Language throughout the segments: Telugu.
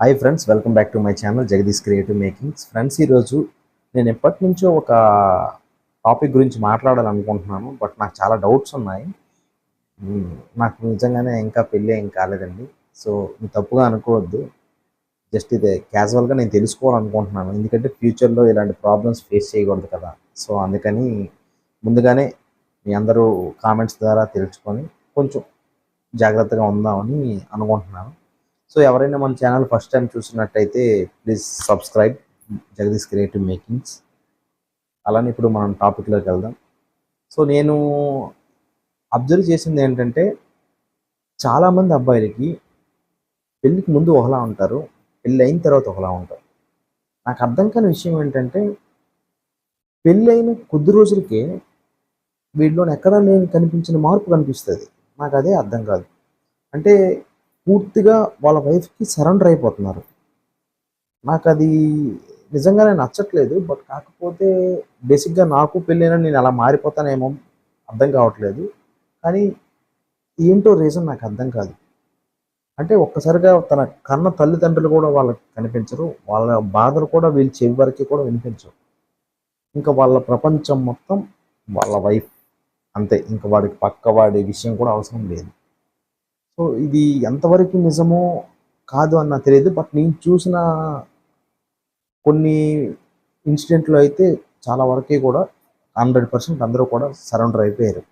Hi friends welcome back to my channel Jagadish creative makings friends ఈరోజు నేను ఎప్పటి నుంచో ఒక టాపిక్ గురించి మాట్లాడాలనుకుంటున్నాను బట్ నాకు చాలా డౌట్స్ ఉన్నాయి. Hmm, నాకు నిజంగానే ఇంకా పెళ్ళి ఏం కాలేదండి. సో మీరు తప్పుగా అనుకోవద్దు. జస్ట్ ఇది క్యాజువల్గా నేను తెలుసుకోవాలనుకుంటున్నాను. ఎందుకంటే ఫ్యూచర్లో ఇలాంటి ప్రాబ్లమ్స్ ఫేస్ చేయకూడదు కదా. సో అందుకని ముందుగానే మీ అందరూ కామెంట్స్ ద్వారా తెలుసుకొని కొంచెం జాగ్రత్తగా ఉందామని అనుకుంటున్నాను. సో ఎవరైనా మన ఛానల్ ఫస్ట్ టైం చూసినట్టయితే please subscribe Jagadish creative makings అలానే ఇప్పుడు మనం టాపిక్లోకి వెళ్దాం. సో నేను అబ్జర్వ్ చేసింది ఏంటంటే చాలామంది అబ్బాయిలకి పెళ్ళికి ముందు ఒకలా ఉంటారు పెళ్ళి అయిన తర్వాత ఒకలా ఉంటారు. నాకు అర్థం కాని విషయం ఏంటంటే పెళ్ళి అయిన కొద్ది రోజులకే వీళ్ళలోని ఎక్కడా నేను కనిపించిన మార్పు కనిపిస్తుంది. నాకు అదే అర్థం కాదు. అంటే పూర్తిగా వాళ్ళ వైఫ్కి సరెండర్ అయిపోతున్నారు. నాకు అది నిజంగానే నచ్చట్లేదు బట్ కాకపోతే బేసిక్గా నాకు పెళ్ళైనా నేను అలా మారిపోతానేమో అర్థం కావట్లేదు. కానీ ఏంటో రీజన్ నాకు అర్థం కాదు. అంటే ఒక్కసారిగా తన కన్న తల్లిదండ్రులు కూడా వాళ్ళకి కనిపించరు వాళ్ళ బాధలు కూడా వీళ్ళు చెవి వరకు కూడా వినిపించవు. ఇంకా వాళ్ళ ప్రపంచం మొత్తం వాళ్ళ వైఫ్ అంతే. ఇంకా వాడికి పక్క వాడి విషయం కూడా అవసరం లేదు. సో ఇది ఎంతవరకు నిజమో కాదు అన్న తెలియదు. బట్ నేను చూసిన కొన్ని ఇన్సిడెంట్లో అయితే చాలా వరకే కూడా హండ్రెడ్ పర్సెంట్ అందరూ కూడా సరెండర్ అయిపోయారు.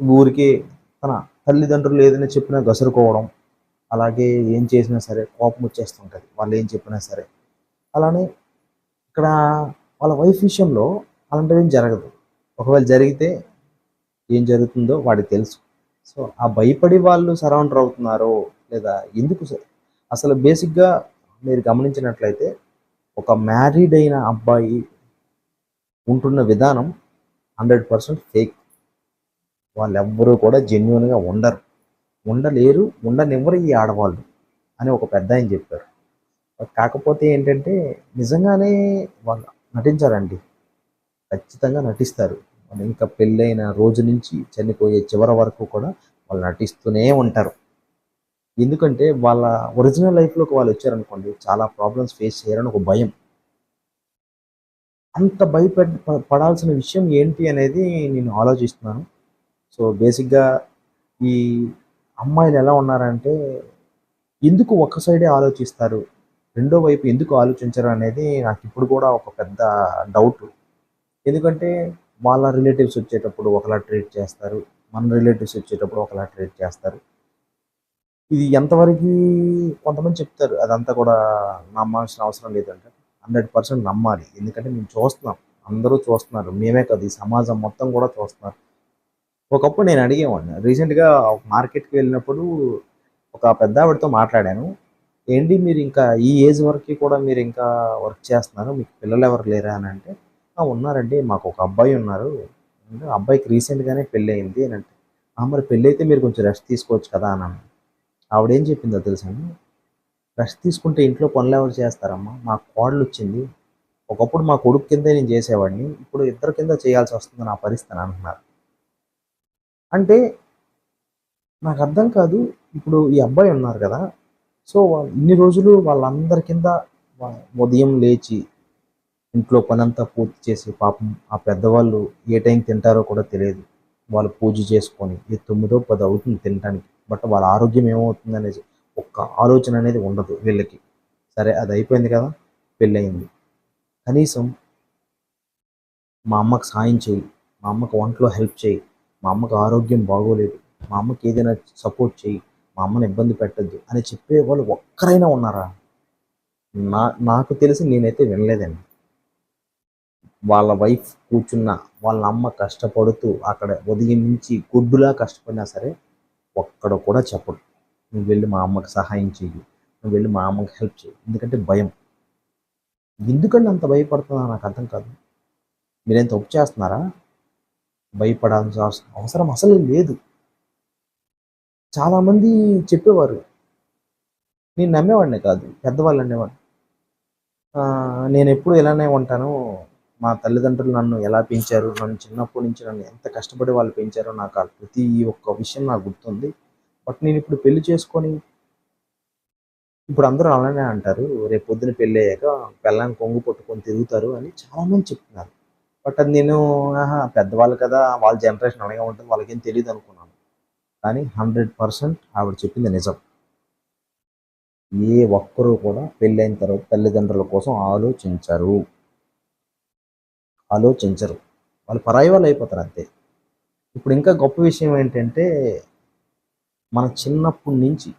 ఊరికే తన తల్లిదండ్రులు ఏదైనా చెప్పినా గసురుకోవడం అలాగే ఏం చేసినా సరే కోపం వచ్చేస్తుంటుంది. వాళ్ళు ఏం చెప్పినా సరే. అలానే ఇక్కడ వాళ్ళ వైఫ్ విషయంలో అలాంటివి ఏం జరగదు. ఒకవేళ జరిగితే ఏం జరుగుతుందో వాడికి తెలుసు. సో ఆ భయపడి వాళ్ళు సరౌండర్ అవుతున్నారో లేదా ఎందుకు సార్? అసలు బేసిక్గా మీరు గమనించినట్లయితే ఒక మ్యారీడ్ అయిన అబ్బాయి ఉంటున్న విధానం హండ్రెడ్ పర్సెంట్ ఫేక్ వాళ్ళెవ్వరూ కూడా జెన్యున్గా ఉండరు. ఉండలేరు ఉండనివ్వరు ఈ ఆడవాళ్ళు అని ఒక పెద్ద ఆయన చెప్పారు. కాకపోతే ఏంటంటే నిజంగానే వాళ్ళు నటించారండి. ఖచ్చితంగా నటిస్తారు. వాళ్ళు ఇంకా పెళ్ళైన రోజు నుంచి చనిపోయే చివరి వరకు కూడా వాళ్ళు నటిస్తూనే ఉంటారు. ఎందుకంటే వాళ్ళ ఒరిజినల్ లైఫ్లోకి వాళ్ళు వచ్చారనుకోండి చాలా ప్రాబ్లమ్స్ ఫేస్ చేయాలని ఒక భయం. అంత భయపడ పడాల్సిన విషయం ఏంటి అనేది నేను ఆలోచిస్తున్నాను. సో బేసిక్గా ఈ అమ్మాయిలు ఎలా ఉన్నారంటే ఎందుకు ఒక్క సైడే ఆలోచిస్తారు రెండో వైపు ఎందుకు ఆలోచించరు అనేది నాకు ఇప్పుడు కూడా ఒక పెద్ద డౌట్. ఎందుకంటే వాళ్ళ రిలేటివ్స్ వచ్చేటప్పుడు ఒకలా ట్రీట్ చేస్తారు మన రిలేటివ్స్ వచ్చేటప్పుడు ఒకలా ట్రీట్ చేస్తారు. ఇది ఎంతవరకు కొంతమంది చెప్తారు అదంతా కూడా నమ్మాల్సిన అవసరం లేదంటే. హండ్రెడ్ పర్సెంట్ నమ్మాలి. ఎందుకంటే మేము చూస్తున్నాం అందరూ చూస్తున్నారు. మేమే కాదు ఈ సమాజం మొత్తం కూడా చూస్తున్నారు. ఒకప్పుడు నేను అడిగేవాడిని రీసెంట్గా మార్కెట్కి వెళ్ళినప్పుడు ఒక పెద్ద ఆవిడతో మాట్లాడాను. ఏంటి మీరు ఇంకా ఈ ఏజ్ వరకు కూడా మీరు ఇంకా వర్క్ చేస్తున్నారు? మీకు పిల్లలు ఎవరు లేరా? అని అంటే ఉన్నారండి. మాకు ఒక అబ్బాయి ఉన్నారు. అబ్బాయికి రీసెంట్గానే పెళ్ళి అయింది అని అంటే మరి పెళ్ళి అయితే మీరు కొంచెం రెస్ట్ తీసుకోవచ్చు కదా అన్నాను ఆవిడేం చెప్పిందో తెలుసా రెస్ట్ తీసుకుంటే ఇంట్లో పనులు ఎవరు చేస్తారమ్మా? మా కోడలు వచ్చింది. ఒకప్పుడు మా కొడుకు కిందే నేను చేసేవాడిని. ఇప్పుడు ఇద్దరు కింద చేయాల్సి వస్తుంది నా పరిస్థితి అని అంటున్నారు అంటే నాకు అర్థం కాదు. ఇప్పుడు ఈ అబ్బాయి ఉన్నారు కదా. సో ఇన్ని రోజులు వాళ్ళందరి కింద ఉదయం లేచి ఇంట్లో పనంతా పూర్తి చేసి పాపం ఆ పెద్దవాళ్ళు ఏ టైం తింటారో కూడా తెలియదు. వాళ్ళు పూజ చేసుకొని ఏ తొమ్మిదో పది అవుతుంది తినడానికి బట్ వాళ్ళ ఆరోగ్యం ఏమవుతుంది అనేది ఒక్క ఆలోచన అనేది ఉండదు వీళ్ళకి. సరే అది అయిపోయింది కదా పెళ్ళయింది. కనీసం మా అమ్మకు సాయం చేయి. మా అమ్మకి వంటలో హెల్ప్ చేయి. మా అమ్మకు ఆరోగ్యం బాగోలేదు. మా అమ్మకి ఏదైనా సపోర్ట్ చేయి. మా అమ్మని ఇబ్బంది పెట్టద్దు అని చెప్పే వాళ్ళు ఒక్కరైనా ఉన్నారా? నా నాకు తెలిసి నేనైతే వినలేదండి. వాళ్ళ వైఫ్ కూర్చున్న వాళ్ళ అమ్మ కష్టపడుతూ అక్కడ ఉదయం నుంచి గుడ్డులా కష్టపడినా సరే ఒక్కడ కూడా చెప్పడు. నువ్వు వెళ్ళి మా అమ్మకి సహాయం చెయ్యి నువ్వు వెళ్ళి మా అమ్మకి హెల్ప్ చేయి ఎందుకంటే భయం. ఎందుకంటే అంత భయపడుతున్నా నాకు అర్థం కాదు. మీరేం తప్పు చేస్తున్నారా? భయపడాల్సిన అవసరం అసలు లేదు. చాలామంది చెప్పేవారు. నేను నమ్మేవాడిని కాదు. పెద్దవాళ్ళు అనేవాడు నేను ఎప్పుడు ఇలానే ఉంటాను. మా తల్లిదండ్రులు నన్ను ఎలా పెంచారు నన్ను చిన్నప్పటి నుంచి నన్ను ఎంత కష్టపడి వాళ్ళు పెంచారో నాకు ఆ ప్రతి ఒక్క విషయం నాకు గుర్తుంది. బట్ నేను ఇప్పుడు పెళ్ళి చేసుకొని ఇప్పుడు అందరూ అలానే అంటారు రేపు పొద్దున పెళ్ళి అయ్యాక పెళ్ళాన్ని కొంగు పట్టుకొని తిరుగుతారు అని చాలామంది చెప్తున్నారు. బట్ అది నేను ఆహా పెద్దవాళ్ళు కదా వాళ్ళ జనరేషన్ అలాగే ఉంటుంది వాళ్ళకేం తెలియదు అనుకున్నాను. కానీ హండ్రెడ్ పర్సెంట్ ఆవిడ చెప్పింది నిజం. ఏ ఒక్కరూ కూడా పెళ్ళైన తర్వాత తల్లిదండ్రుల కోసం ఆలోచించరు. ఆలోచించరు. వాళ్ళు పరాయి వాళ్ళు అయిపోతారు అంతే. ఇప్పుడు ఇంకా గొప్ప విషయం ఏంటంటే మన చిన్నప్పటి నుంచి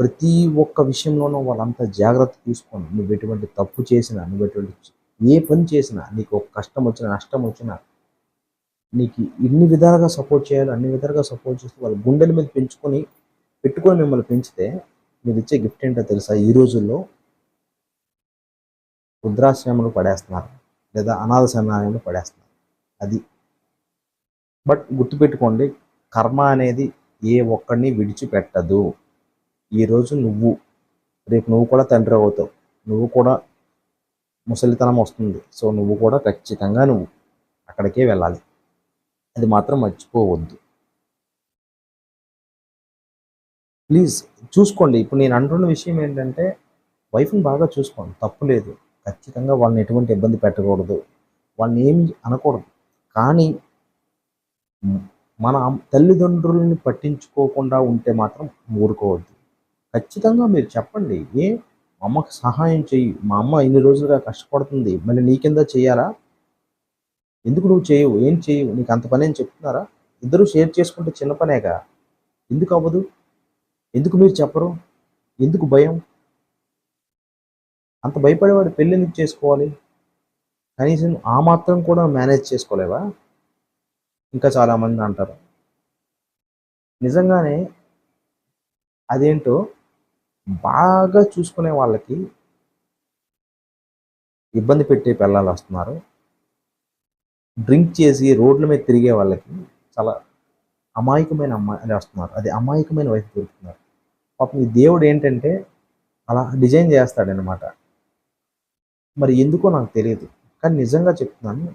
ప్రతి ఒక్క విషయంలోనూ వాళ్ళంతా జాగ్రత్త తీసుకొని నువ్వు ఎటువంటి తప్పు చేసినా నువ్వు ఎటువంటి ఏ పని చేసినా నీకు ఒక కష్టం వచ్చినా నష్టం వచ్చినా నీకు ఎన్ని విధాలుగా సపోర్ట్ చేయాలో అన్ని విధాలుగా సపోర్ట్ చేస్తూ వాళ్ళ గుండెల మీద పెంచుకొని పెట్టుకొని మిమ్మల్ని పెంచితే మీరు ఇచ్చే గిఫ్ట్ ఏంటో తెలుసా? ఈ రోజుల్లో వృద్ధాశ్రమంలో పడేస్తున్నారు లేదా అనాథ సమయంలో పడేస్తున్నారు. అది బట్ గుర్తుపెట్టుకోండి కర్మ అనేది ఏ ఒక్కడిని విడిచిపెట్టదు. ఈరోజు నువ్వు రేపు నువ్వు కూడా తండ్రి అవుతావు. నువ్వు కూడా ముసలితనం వస్తుంది. సో నువ్వు కూడా ఖచ్చితంగా నువ్వు అక్కడికే వెళ్ళాలి. అది మాత్రం మర్చిపోవద్దు. ప్లీజ్ చూసుకోండి. ఇప్పుడు నేను అంటున్న విషయం ఏంటంటే వైఫ్ని బాగా చూసుకోండి. తప్పు లేదు. ఖచ్చితంగా వాళ్ళని ఎటువంటి ఇబ్బంది పెట్టకూడదు. వాళ్ళని ఏమి అనకూడదు. కానీ మన తల్లిదండ్రులని పట్టించుకోకుండా ఉంటే మాత్రం ఊరుకోవద్దు. ఖచ్చితంగా మీరు చెప్పండి. ఏ మా సహాయం చెయ్యి. మా అమ్మ ఇన్ని రోజులుగా కష్టపడుతుంది. మళ్ళీ నీ కింద చేయాలా? ఎందుకు నువ్వు చేయవు? ఏం చేయవు? నీకు అంత పని అని చెప్తున్నారా? ఇద్దరూ షేర్ చేసుకుంటే చిన్న పనేగా? ఎందుకు అవ్వదు? ఎందుకు మీరు చెప్పరు? ఎందుకు భయం? అంత భయపడేవాడు పెళ్ళి ఎందుకు చేసుకోవాలి? కనీసం ఆ మాత్రం కూడా మేనేజ్ చేసుకోలేవా? ఇంకా చాలామంది అంటారు. నిజంగానే అదేంటో బాగా చూసుకునే వాళ్ళకి ఇబ్బంది పెట్టే పిల్లలు వస్తున్నారు. డ్రింక్ చేసి రోడ్ల మీద తిరిగే వాళ్ళకి చాలా అమాయకమైన అమ్మాయిలు వస్తున్నారు. అది అమాయకమైన వైపు దొరుకుతున్నారు పాపం ఈ దేవుడు ఏంటంటే అలా డిజైన్ చేస్తాడనమాట మరి ఎందుకో నాకు తెలియదు. కానీ నిజంగా చెప్తున్నాను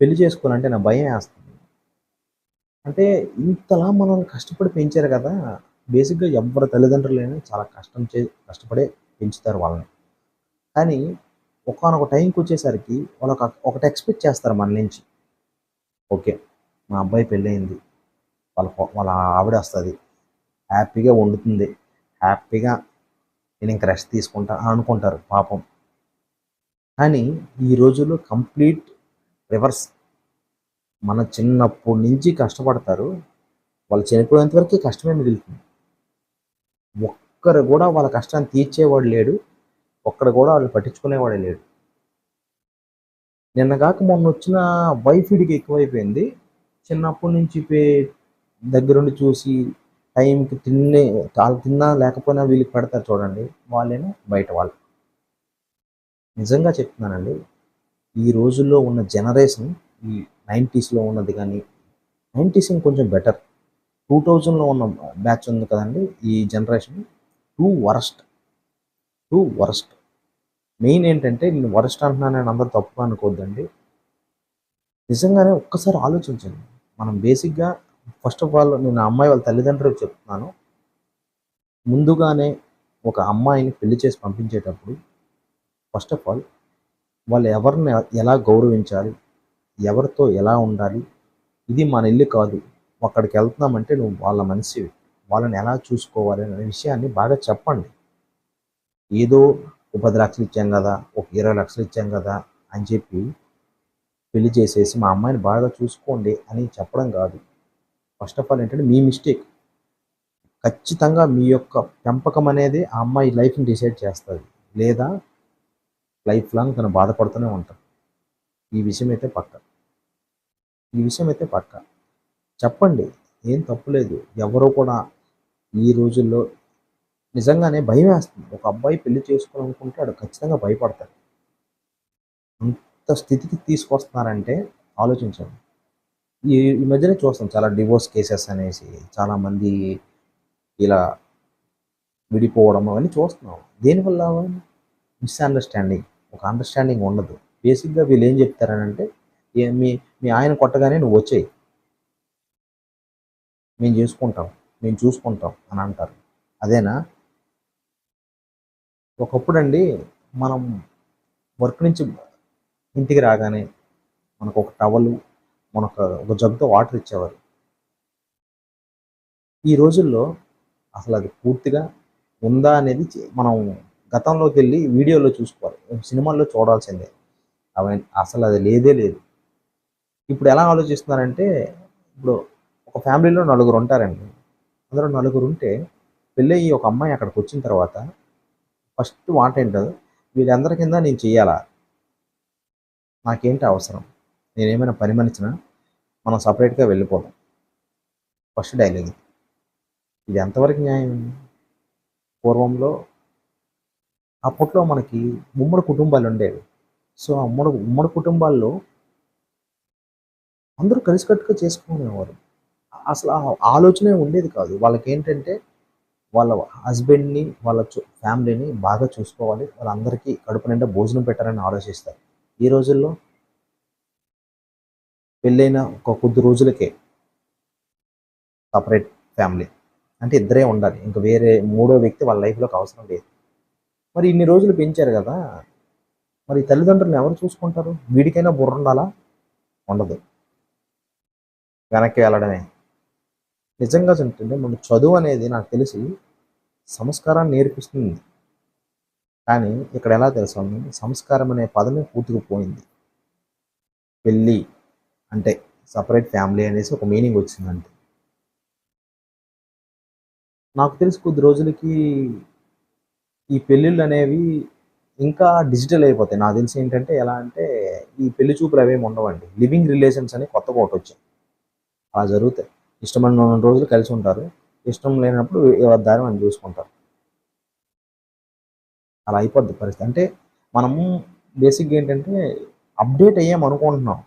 పెళ్ళి చేసుకోవాలంటే నా భయం వేస్తుంది. అంటే ఇంతలా మనల్ని కష్టపడి పెంచారు కదా బేసిక్గా ఎవరి తల్లిదండ్రులైనా చాలా కష్టం చే కష్టపడే పెంచుతారు వాళ్ళని. కానీ ఒకనొక టైంకి వచ్చేసరికి వాళ్ళు ఒకటి ఎక్స్పెక్ట్ చేస్తారు మన నుంచి. ఓకే మా అబ్బాయి పెళ్ళయింది వాళ్ళ వాళ్ళ ఆవిడ వస్తుంది హ్యాపీగా వండుతుంది హ్యాపీగా నేను ఇంక రెస్ట్ తీసుకుంటా అనుకుంటారు పాపం. కానీ ఈ రోజుల్లో కంప్లీట్ రివర్స్ మన చిన్నప్పటి నుంచి కష్టపడతారు. వాళ్ళు చనిపోయేంత వరకు కష్టమే మిగులుతుంది. ఒక్కరు కూడా వాళ్ళ కష్టాన్ని తీర్చేవాడు లేడు. ఒక్కడు కూడా వాళ్ళు పట్టించుకునేవాడే లేడు. నిన్న కాక మొన్న వచ్చిన వైఫీడికి ఎక్కువైపోయింది. చిన్నప్పటి నుంచి పే దగ్గరుండి చూసి టైంకి తిన్నే వాళ్ళు తిన్నా లేకపోయినా వీళ్ళకి పెడతారు చూడండి. వాళ్ళేమో బయట వాళ్ళు. నిజంగా చెప్తున్నానండి ఈ రోజుల్లో ఉన్న జనరేషన్ ఈ నైంటీస్లో ఉన్నది కానీ నైంటీస్ కొంచెం బెటర్. టూ థౌజండ్లో ఉన్న బ్యాచ్ ఉంది కదండి ఈ generation. Too worst. Too worst. Main ఏంటంటే నేను వరస్ట్ అంటున్నాను నేను అందరూ తప్పుగా అనుకోవద్దండి. నిజంగానే ఒక్కసారి ఆలోచించండి. మనం బేసిక్గా ఫస్ట్ ఆఫ్ ఆల్ నేను అమ్మాయి వాళ్ళ తల్లిదండ్రులకు చెప్తున్నాను. ముందుగానే ఒక అమ్మాయిని పెళ్ళి చేసి పంపించేటప్పుడు ఫస్ట్ ఆఫ్ ఆల్ వాళ్ళు ఎవరిని ఎలా గౌరవించాలి ఎవరితో ఎలా ఉండాలి ఇది మన ఇల్లు కాదు. అక్కడికి వెళ్తున్నామంటే నువ్వు వాళ్ళ మనిషివి. వాళ్ళని ఎలా చూసుకోవాలి అనే విషయాన్ని బాగా చెప్పండి. ఏదో ఒక పది లక్షలు ఇచ్చాం కదా ఒక ఇరవై లక్షలు ఇచ్చాం కదా అని చెప్పి పెళ్ళి చేసేసి మా అమ్మాయిని బాగా చూసుకోండి అని చెప్పడం కాదు. ఫస్ట్ ఆఫ్ ఆల్ ఏంటంటే మీ మిస్టేక్ ఖచ్చితంగా మీ యొక్క పెంపకం అనేది ఆ అమ్మాయి లైఫ్ని డిసైడ్ చేస్తుంది. లేదా లైఫ్ లాంగ్ తను బాధపడుతూనే ఉంటాం. ఈ విషయం అయితే పక్క. ఈ విషయం అయితే పక్క. చెప్పండి ఏం తప్పులేదు ఎవరో కూడా ఈ రోజుల్లో నిజంగానే భయం వేస్తుంది ఒక అబ్బాయి పెళ్ళి చేసుకోవాలనుకుంటాడు ఖచ్చితంగా భయపడతాడు అంత స్థితికి తీసుకొస్తున్నారంటే ఆలోచించండి. ఈ ఈ మధ్యనే చూస్తాం చాలా డివోర్స్ కేసెస్ అనేసి చాలామంది ఇలా విడిపోవడం అవన్నీ చూస్తున్నాం. దేనివల్ల మిస్అండర్స్టాండింగ్ ఒక అండర్స్టాండింగ్ ఉండదు. బేసిక్గా వీళ్ళు ఏం చెప్తారనంటే మీ మీ ఆయన కొట్టగానే నువ్వు వచ్చేయి. మేము చేసుకుంటాం మేము చూసుకుంటాం అని అంటారు. అదేనా? ఒకప్పుడు అండి మనం వర్క్ నుంచి ఇంటికి రాగానే మనకు ఒక టవలు మనకు ఒక జగ్గుతో వాటర్ ఇచ్చేవారు. ఈ రోజుల్లో అసలు అది పూర్తిగా ఉందా అనేది మనం గతంలోకి వెళ్ళి వీడియోలో చూసుకోవాలి. సినిమాల్లో చూడాల్సిందే. అవి అసలు అది లేదే లేదు. ఇప్పుడు ఎలా ఆలోచిస్తున్నారంటే ఇప్పుడు ఒక ఫ్యామిలీలో నలుగురు ఉంటారండి. అందులో నలుగురు ఉంటే పెళ్ళయ్యి ఒక అమ్మాయి అక్కడికి వచ్చిన తర్వాత ఫస్ట్ వాంట ఏంటో వీళ్ళందరి కింద నేను చేయాలా నాకేంటి అవసరం? నేనేమైనా పని మనిషినా మనం సపరేట్గా వెళ్ళిపోదాం. First dialogue. ఇది ఎంతవరకు న్యాయం? పూర్వంలో అప్పట్లో మనకి ఉమ్మడి కుటుంబాలు ఉండేవి. సో ఆ ఉమ్మడి ఉమ్మడి కుటుంబాల్లో అందరూ కలిసికట్టుగా చేసుకునేవారు. అసలు ఆ ఆలోచనే ఉండేది కాదు. వాళ్ళకి ఏంటంటే వాళ్ళ హస్బెండ్ని వాళ్ళ ఫ్యామిలీని బాగా చూసుకోవాలి. వాళ్ళందరికీ కడుపు నిండా భోజనం పెట్టాలని ఆలోచిస్తారు. ఈ రోజుల్లో పెళ్ళైన ఒక కొద్ది రోజులకే సపరేట్ ఫ్యామిలీ. అంటే ఇద్దరే ఉండాలి. ఇంకా వేరే మూడో వ్యక్తి వాళ్ళ లైఫ్లోకి అవసరం లేదు. మరి ఇన్ని రోజులు పెంచారు కదా మరి తల్లిదండ్రులను ఎవరు చూసుకుంటారు? వీడికైనా బుర్ర ఉండాలా? ఉండదు. వెనక్కి వెళ్ళడమే. నిజంగా చెప్తుంటే మన చదువు అనేది నాకు తెలిసి సంస్కారాన్ని నేర్పిస్తుంది. కానీ ఇక్కడ ఎలా తెలుసు సంస్కారం అనే పదమే పూర్తిగా పోయింది. పెళ్ళి అంటే సపరేట్ ఫ్యామిలీ అనేసి ఒక మీనింగ్ వచ్చిందంటే. నాకు తెలిసి కొద్ది రోజులకి ఈ పెళ్ళిళ్ళు అనేవి ఇంకా డిజిటల్ అయిపోతాయి. నాకు తెలిసి ఏంటంటే ఎలా అంటే ఈ పెళ్ళి చూపులు అవేమి ఉండవండి. లివింగ్ రిలేషన్స్ అని కొత్త ఒకటి వచ్చాయి అలా జరుగుతాయి. ఇష్టమైన రోజులు కలిసి ఉంటారు. ఇష్టం లేనప్పుడు ఎవరి దారి మనం చూసుకుంటారు. అలా అయిపోద్ది పరిస్థితి. అంటే మనము బేసిక్గా ఏంటంటే అప్డేట్ అయ్యాం అనుకుంటున్నాం.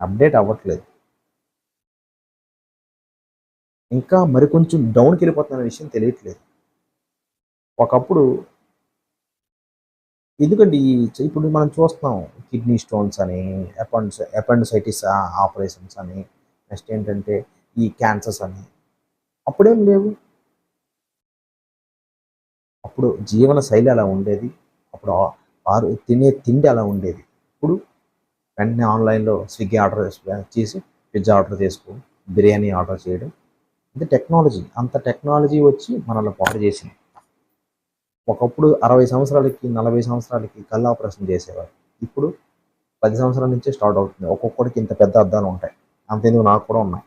అప్డేట్ అవ్వట్లేదు. ఇంకా మరి కొంచెం డౌన్కి వెళ్ళిపోతున్న విషయం తెలియట్లేదు. ఒకప్పుడు ఎందుకంటే ఈ ఇప్పుడు మనం చూస్తున్నాం కిడ్నీ స్టోన్స్ అని అపెండ్స్ అపెండిసైటిస్ ఆపరేషన్స్ అని నెక్స్ట్ ఏంటంటే ఈ క్యాన్సర్స్ అని అప్పుడేం లేవు. అప్పుడు జీవన శైలి అలా ఉండేది. అప్పుడు వారు తినే తిండి అలా ఉండేది. ఇప్పుడు వెంటనే ఆన్లైన్లో స్విగ్గీ ఆర్డర్ చేసి పిజ్జా ఆర్డర్ చేసుకో బిర్యానీ ఆర్డర్ చేయడం. ఇది టెక్నాలజీ అంత టెక్నాలజీ వచ్చి మనల్ని పాడు చేసింది. ఒకప్పుడు అరవై సంవత్సరాలకి నలభై సంవత్సరాలకి కళ్ళు ఆపరేషన్ చేసేవారు. ఇప్పుడు పది సంవత్సరాల నుంచే స్టార్ట్ అవుతుంది. ఒక్కొక్కడికి ఇంత పెద్ద అద్దాలు ఉంటాయి. అంతేందుకు నాకు కూడా ఉన్నాయి.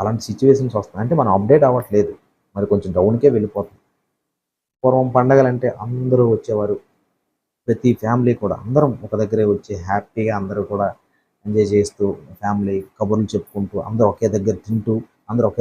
అలాంటి సిచ్యువేషన్స్ వస్తున్నాయి. అంటే మనం అప్డేట్ అవ్వట్లేదు. మరి కొంచెం డౌన్కే వెళ్ళిపోతుంది పూర్వం పండగలంటే అందరూ వచ్చేవారు. ప్రతి ఫ్యామిలీ కూడా అందరం ఒక దగ్గరే వచ్చి హ్యాపీగా అందరూ కూడా ఎంజాయ్ చేస్తూ ఫ్యామిలీ కబుర్లు చెప్పుకుంటూ అందరూ ఒకే దగ్గర తింటూ అందరూ ఒకే